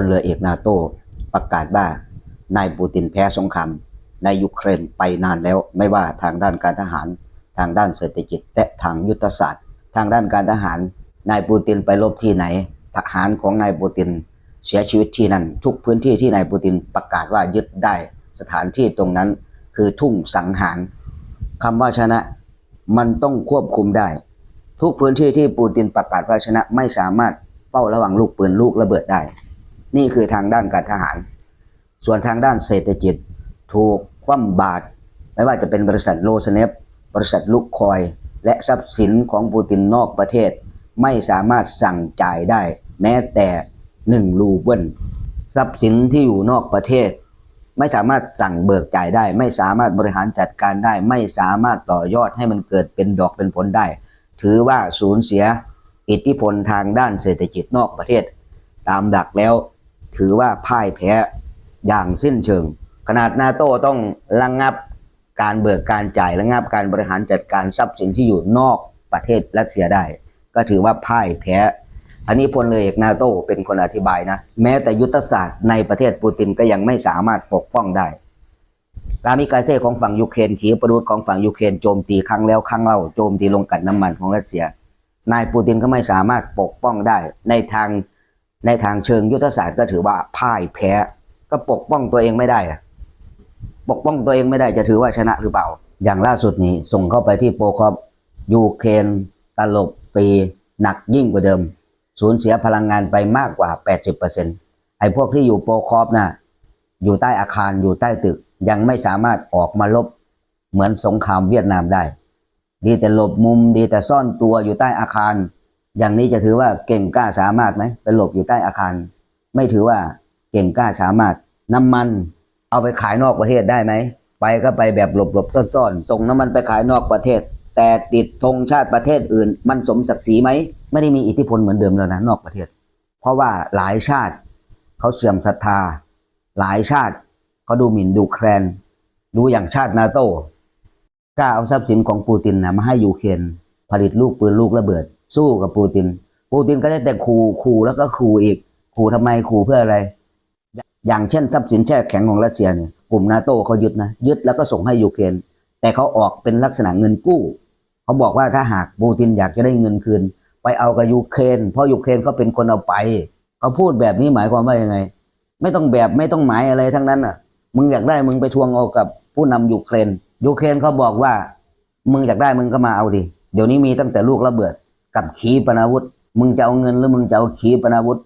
ลเรือเอกนาโตประกาศว่านายปูตินแพ้สงครามในยูเครนไปนานแล้วไม่ว่าทางด้านการทหาร ทางด้านเศรษฐกิจและทางยุทธศาสตร์ ทางด้านการทหาร นายปูตินไปรบที่ไหน ทหารของนายปูตินเสียชีวิตที่นั่น ทุกพื้นที่ที่นายปูตินประกาศว่ายึดได้ สถานที่ตรงนั้นคือทุ่งสังหารคำว่าชนะมันต้องควบคุมได้ ทุกพื้นที่ที่ปูตินประกาศว่าชนะไม่สามารถเฝ้าระวังลูกปืนลูกระเบิดได้ นี่คือทางด้านการทหาร ส่วนทางด้านเศรษฐกิจถูกคว่ำบาตรไม่ว่าจะเป็นบริษัทโลสเนฟบริษัทลุกคอย และทรัพย์สินของปูตินนอกประเทศ ไม่สามารถสั่งจ่ายได้แม้แต่หนึ่งรูเบิลทรัพย์สินที่อยู่นอกประเทศ ไม่สามารถสั่งเบิกจ่ายได้ ไม่สามารถบริหารจัดการได้ ไม่สามารถต่อยอดให้มันเกิดเป็นดอกเป็นผลได้ ถือว่าสูญเสียอิทธิพลทางด้านเศรษฐกิจนอกประเทศ ตามดักแล้ว ถือว่าพ่ายแพ้อย่างสิ้นเชิง ขนาดนาโต้ต้องระงงับการเบิกการจ่ายระงงับการบริหารจัดการทรัพย์สินที่อยู่นอกประเทศรัสเซียได้ ก็ถือว่าพ่ายแพ้ อันนี้พลเรือเอกนาโต้เป็นคนอธิบายนะ แม้แต่ยุทธศาสตร์ในประเทศปูตินก็ยังไม่สามารถปกป้องได้กามิกาเซ่ของฝั่งยูเครนขีปนาวุธของฝั่งยูเครนโจมตีครั้งแล้วครั้งเล่าโจมตีลงกันน้ำมันของรัสเซีย นายปูตินก็ไม่สามารถปกป้องได้ในทาง ในทางเชิงยุทธศาสตร์ก็ถือว่าพ่ายแพ้ ก็ปกป้องตัวเองไม่ได้อะปกป้องตัวเองไม่ได้จะถือว่าชนะหรือเปล่า อย่างล่าสุดนี้ส่งเข้าไปที่โปรคอปยูเครนตลบตีหนักยิ่งกว่าเดิม สูญเสียพลังงานไปมากกว่า 80%ไอ้พวกที่อยู่โปรคอปน่ะอยู่ใต้อาคารอยู่ใต้ตึกยังไม่สามารถออกมาลบ เหมือนสงครามเวียดนามได้ ดีแต่หลบมุมดีแต่ซ่อนตัวอยู่ใต้อาคาร อย่างนี้จะถือว่าเก่งกล้าสามารถไหมไปหลบอยู่ใต้อาคาร ไม่ถือว่าเก่งกล้าสามารถ น้ำมันเอาไปขายนอกประเทศได้ไหมไปก็ไปแบบหลบหลบซ่อนซ่อนๆส่งน้ำมันไปขายนอกประเทศ แต่ติดธงชาติประเทศอื่น มันสมศักดิ์ศรีไหมไม่ได้มีอิทธิพลเหมือนเดิมแล้วนะนอกประเทศ เพราะว่าหลายชาติเขาเสื่อมศรัทธา หลายชาติเขาดูหมิ่นดูแคลนดูอย่างชาตินาโต้กล้าเอาทรัพย์สินของปูตินนะมาให้ยูเครนผลิตลูกปืนลูกระเบิด สู้กับปูติน ปูตินก็ได้แต่ขู่ขู่แล้วก็ขู่อีกขู่ทำไมขู่เพื่ออะไร อย่างเช่นทรัพย์สินแช่แข็งของรัสเซียเนี่ยกลุ่มนาโต้เขายึดนะยึดแล้วก็ส่งให้ยูเครนแต่เขาออกเป็นลักษณะเงินกู้ เขาบอกว่าถ้าหากปูตินอยากจะได้เงินคืน ไปเอากับยูเครนเพราะยูเครนเขาเป็นคนเอาไปเขาพูดแบบนี้หมายความว่ายังไง ไม่ต้องแบบไม่ต้องหมายอะไรทั้งนั้นอะ มึงอยากได้มึงไปทวงเอากับผู้นำยูเครนยูเครนเขาบอกว่า มึงอยากได้มึงก็มาเอาดิเดี๋ยวนี้มีตั้งแต่ลูกระเบิด กับขีปนาวุธ มึงจะเอาเงินหรือมึงจะเอาขีปนาวุธ